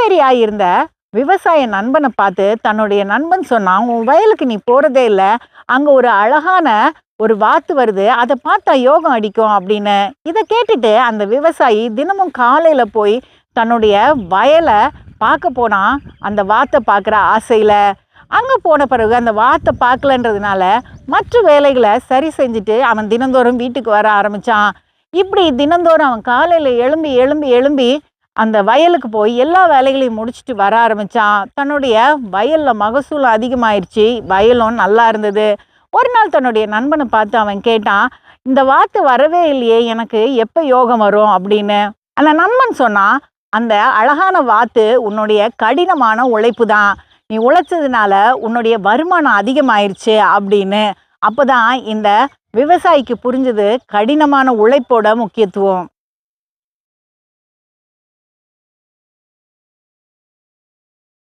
சோம்பேறியாக ஆகியிருந்த விவசாய நண்பனை பார்த்து தன்னுடைய நண்பன் சொன்னான் உன் வயலுக்கு நீ போகிறதே இல்லை. அங்கே ஒரு அழகான ஒரு வாத்து வருது. அதை பார்த்தா யோகம் அடிக்கும் அப்படின்னு. இதை கேட்டுட்டு அந்த விவசாயி தினமும் காலையில் போய் தன்னுடைய வயலை பார்க்க போனான். அந்த வாத்தை பார்க்குற ஆசையில். அங்கே போன பிறகு அந்த வாத்தை பார்க்கலன்றதுனால மற்ற வேலைகளை சரி செஞ்சுட்டு அவன் தினந்தோறும் வீட்டுக்கு வர ஆரம்பித்தான் இப்படி தினந்தோறும் அவன் காலையில் எழும்பி எழும்பி எழும்பி அந்த வயலுக்கு போய் எல்லா வேலைகளையும் முடிச்சுட்டு வர ஆரம்பித்தான் தன்னுடைய வயலில் மகசூல் அதிகமாயிருச்சு. வயலும் நல்லா இருந்தது. ஒரு நாள் தன்னுடைய நண்பனை பார்த்து அவன் கேட்டான் இந்த வாத்து வரவே இல்லையே எனக்கு எப்போ யோகம் வரும்? அப்படின்னு. அந்த நண்பன் சொன்னான் அந்த அழகான வாத்து உன்னுடைய கடினமான உழைப்பு தான் நீ உழைச்சதுனால உன்னுடைய வருமானம் அதிகமாயிருச்சு அப்படின்னு. அப்போதான் இந்த விவசாயிக்கு புரிஞ்சது கடினமான உழைப்போட முக்கியத்துவம்.